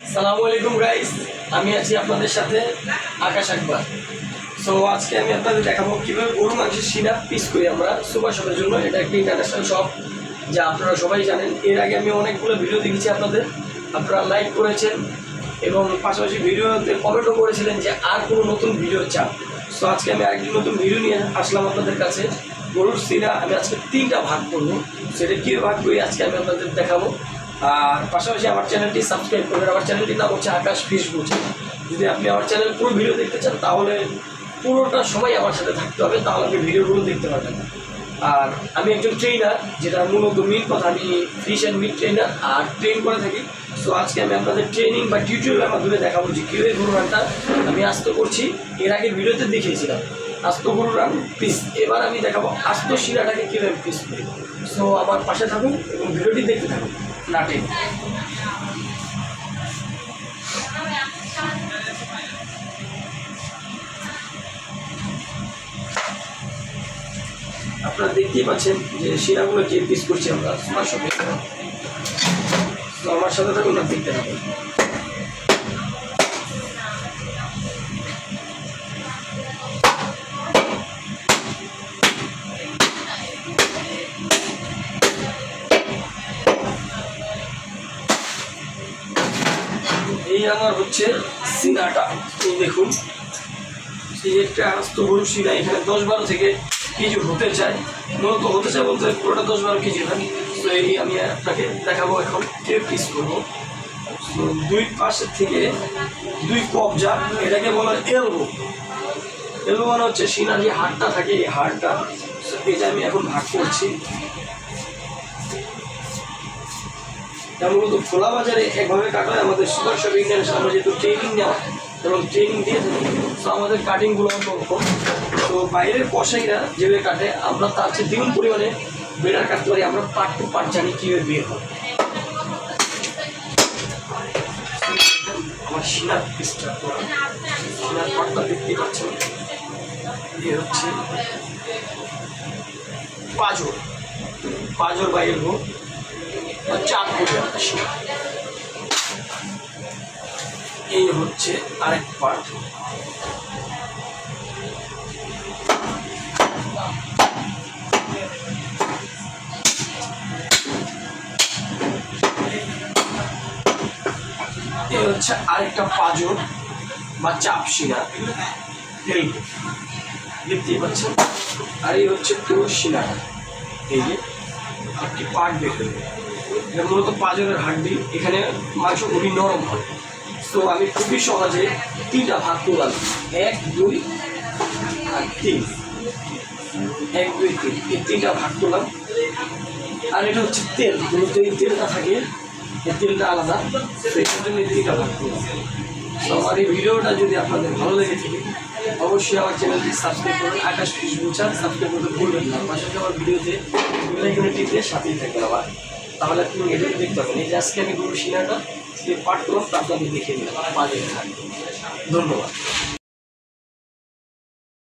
সালামু আলাইকুম গাইস আমি আছি আপনাদের সাথে আকাশ আকবর। সো আজকে আমি আপনাদের দেখাবো কীভাবে গরু মাংসের সিনা পিস করি আমরা সুপার শপের জন্য। এটা একটি ইন্টারন্যাশনাল শপ যা আপনারা সবাই জানেন। এর আগে আমি অনেকগুলো ভিডিও দেখেছি আপনাদের। আপনারা লাইক করেছেন এবং পাশাপাশি ভিডিওতে কমেন্টও করেছিলেন যে আর কোনো নতুন ভিডিও চান। সো আজকে আমি আরেকটি নতুন ভিডিও নিয়ে আসলাম আপনাদের কাছে। গরুর সিনা আমি আজকে তিনটা ভাগ করব। সেটা কী ভাগ করি আজকে আমি আপনাদের দেখাবো। আর পাশাপাশি আমার চ্যানেলটি সাবস্ক্রাইব করবেন আমার চ্যানেলটির নাম হচ্ছে আকাশ ফিস বুঝে যদি আপনি আমার চ্যানেল পুরো ভিডিও দেখতে চান, তাহলে পুরোটা সময় আমার সাথে থাকতে হবে। তাহলে আপনি ভিডিওগুলো দেখতে পারবেন। আর আমি একজন ট্রেনার যেটা মূলত মেন কথা, আমি ফিশ অ্যান্ড মিট ট্রেনার আর ট্রেন করে থাকি। সো আজকে আমি আপনাদের ট্রেনিং বা টিউটোরিয়ালের মাধ্যমে দেখাবো যে কীভাবে গরু রানটা আমি আস্ত করছি। এর আগে ভিডিওতে দেখিয়েছিলাম। আস্ত গরু রান পিস এবার আমি দেখাবো আস্ত শিরাটাকে কীভাবে পিস করি। সো আমার পাশে থাকুন এবং ভিডিওটি দেখতে থাকুন। নাটে। আপনারা দেখতেই পাচ্ছেন যে শিরাগুলো যে পিস করছি আমরা, আমার সঙ্গে তো আমার সাথে থাকুন না দেখতে থাকুন। এই আমার হচ্ছে সিনাটা। এই দেখুন, এই একটা আস্ত গরু সিনা, এখানে দশ বারো থেকে কেজি হতে চায়। মূলত হতে চায় বলতে পুরোটা দশ বারো কেজি হয়। তো এই আমি আপনাকে দেখাবো এখন কে পিস করব। দুই পাশের থেকে দুই যা, এটাকে বলা এলবো। এলবো মানে হচ্ছে সিনার যে হাড়টা থাকে, এই হাড়টা। এটা আমি এখন ভাগ করছি। এটা মূলত খোলা বাজারে একভাবে কাটা হয় আমাদের সুপার শপ ইন্টারন্যাশনাল আমরা যেহেতু ট্রেনিং নেওয়া, এবং ট্রেনিং দিয়ে তো আমাদের কাটিংগুলো অন্যরকম তো, বাইরের কষাইরা যেভাবে কাটে, আমরা তার চেয়ে দ্বিগুণ পরিমাণে বেটার কাটতে পারি আমরা পার্ট টু পার্ট জানি কীভাবে বিয়ে হয়। আমার সিনার পিসটা করা সিনার পাটটা দেখতেই পাচ্ছেন এ হচ্ছে পাজর। পাজর বাইরের হোক চাপ করে আসি এই হচ্ছে আরেক পার্ট এই হচ্ছে আরেকটা পাজর বা চাপ শিরা এই দেখতেই পাচ্ছেন? আর এই হচ্ছে পুরো শিরাটা এই যে, একটি পার্ট বের মূলত পাঁজরের হাড্ডি। এখানে মাংস খুবই নরম হয়। তো আমি খুবই সহজে তিনটা ভাগ করলাম। এক, দুই, আর তিন। এক, দুই, তিন। এই তিনটা ভাগ করলাম। আর এটা হচ্ছে তেল। মূলত এই তেলটা থাকে, এই তেলটা আলাদা। তো এটার জন্য এই তিনটা ভাগ করলাম। তো আমার এই ভিডিওটা যদি আপনাদের ভালো লেগে থাকে, অবশ্যই আমার চ্যানেলটি সাবস্ক্রাইব করুন আকাশ চ্যানেল সাবস্ক্রাইব করতে ভুলবেন না। পাশাপাশি আমার ভিডিওতে টিপে সাথেই থাকবেন আবার। তাহলে তুমি এটা দেখতে পাবেন এই যে আজকে আমি গুরু শিলাটা পাঠ করুন তা আপনি দেখিয়ে দিলাম পাঁচ ধন্যবাদ।